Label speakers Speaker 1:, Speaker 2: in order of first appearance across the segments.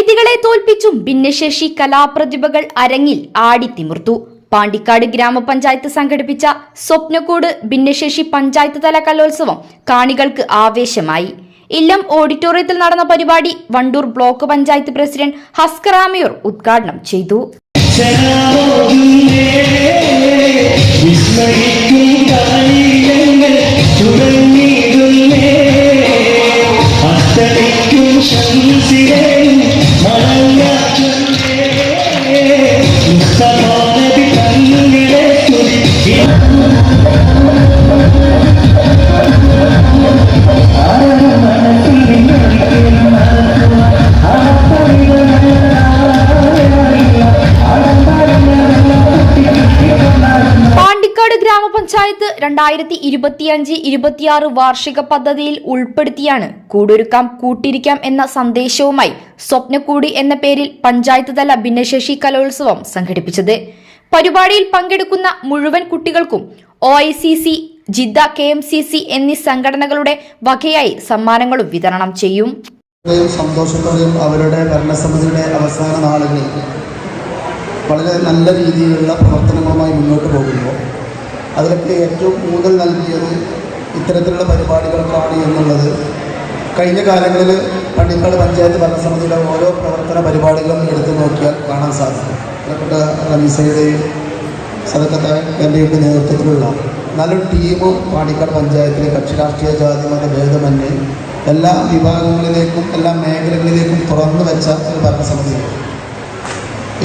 Speaker 1: പരിമിതികളെ തോൽപ്പിച്ചും ഭിന്നശേഷി കലാപ്രതിഭകൾ അരങ്ങിൽ ആടിത്തിമിർത്തു പാണ്ടിക്കാട് ഗ്രാമപഞ്ചായത്ത് സംഘടിപ്പിച്ച സ്വപ്നക്കൂട് ഭിന്നശേഷി പഞ്ചായത്ത് തല കലോത്സവം കാണികൾക്ക് ആവേശമായി. ഇല്ലം ഓഡിറ്റോറിയത്തിൽ നടന്ന പരിപാടി വണ്ടൂർ ബ്ലോക്ക് പഞ്ചായത്ത് പ്രസിഡന്റ് ഹസ്കറാമയൂർ ഉദ്ഘാടനം ചെയ്തു. രണ്ടായിരത്തി ഇരുപത്തിയഞ്ച് ഇരുപത്തിയാറ് വാർഷിക പദ്ധതിയിൽ ഉൾപ്പെടുത്തിയാണ് കൂടൊരുക്കാം കൂട്ടിരിക്കാം എന്ന സന്ദേശവുമായി സ്വപ്നക്കൂടി എന്ന പേരിൽ പഞ്ചായത്ത് തല ഭിന്നശേഷി കലോത്സവം സംഘടിപ്പിച്ചത്. പരിപാടിയിൽ പങ്കെടുക്കുന്ന മുഴുവൻ കുട്ടികൾക്കും O I C C Jeddah K M C C എന്നീ സംഘടനകളുടെ വകയായി സമ്മാനങ്ങളും വിതരണം ചെയ്യും.
Speaker 2: സന്തോഷത്തോടെയും അവരുടെ ഭരണസമിതിയുടെ അവസാന നാളുകളിൽ വളരെ നല്ല രീതിയിലുള്ള പ്രവർത്തനങ്ങളുമായി മുന്നോട്ട് പോകുമ്പോൾ അതിലൊക്കെ ഏറ്റവും കൂടുതൽ നൽകിയത് ഇത്തരത്തിലുള്ള പരിപാടികൾക്കാണ് എന്നുള്ളത്. കഴിഞ്ഞ കാലങ്ങളിൽ പണ്ടിക്കാട് പഞ്ചായത്ത് ഭരണസമിതിയുടെ ഓരോ പ്രവർത്തന പരിപാടികളും എടുത്തു നോക്കിയാൽ കാണാൻ സാധിക്കും. ബന്ധപ്പെട്ട റമീസയുടെയും സദക്കത്താന്റെയൊക്കെ നേതൃത്വത്തിലുള്ള നല്ലൊരു ടീം പാണ്ടിക്കാട് പഞ്ചായത്തിലെ കക്ഷി രാഷ്ട്രീയ ജാതി മത ഭേദമന്യേ എല്ലാ വിഭാഗങ്ങളിലേക്കും എല്ലാ മേഖലകളിലേക്കും തുറന്നു വെച്ച ഒരു ഭരണസമിതിയാണ്.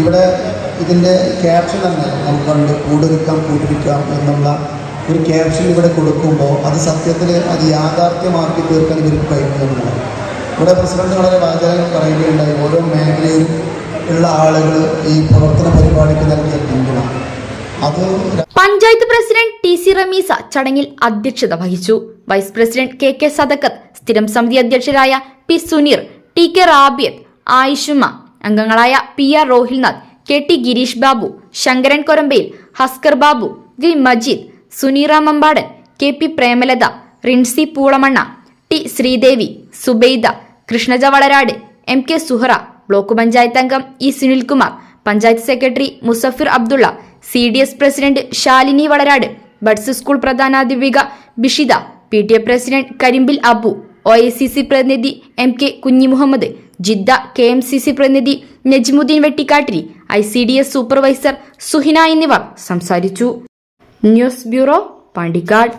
Speaker 2: ഇവിടെ ഇതിന്റെ ക്യാപ്ഷൻ തന്നെ നമുക്ക് കണ്ട് കൂടൊരുക്കാം കൂട്ടിരിക്കാം എന്നുള്ള ഒരു ക്യാപ്ഷൻ ഇവിടെ കൊടുക്കുമ്പോൾ അത് സത്യത്തിൽ അത് യാഥാർത്ഥ്യമാക്കി തീർക്കാൻ ഇവർക്ക് കഴിഞ്ഞു എന്നുള്ളതാണ് ഇവിടെ പ്രസിഡന്റ് വളരെ വാചകം പറയുകയുണ്ടായി. ഓരോ മേഖലയിലും ഉള്ള ആളുകൾ ഈ പ്രവർത്തന പരിപാടിക്ക് നൽകിയ പിന്തുണ. അത്
Speaker 1: panchayat president T C Rameesa ചടങ്ങിൽ അധ്യക്ഷത വഹിച്ചു. Vice president K K Sadakkath സ്ഥിരം സമിതി അധ്യക്ഷരായ P Suneer T K Rabiyath Ayishuma അംഗങ്ങളായ P R Rohilnath K T Girish Babu Sankaran Korambayil Haskar Babu V Majeed Suneera Mambadan K P Premalatha Rincy Poolamanna T Sreedevi Subaida Krishnaja Valarad M K Suhara block panchayat അംഗം E Sunilkumar panchayat secretary Musafir Abdulla C D S president Shalini Valarad buds school പ്രധാനാധ്യാപിക Bishitha P T A president Karimpil Abu O I C C പ്രതിനിധി M K Kunhimuhammed Jeddah K M C C പ്രതിനിധി Najmuddeen Vettikattiri I C D S supervisor Suhina എന്നിവർ സംസാരിച്ചു. News bureau Pandikkad.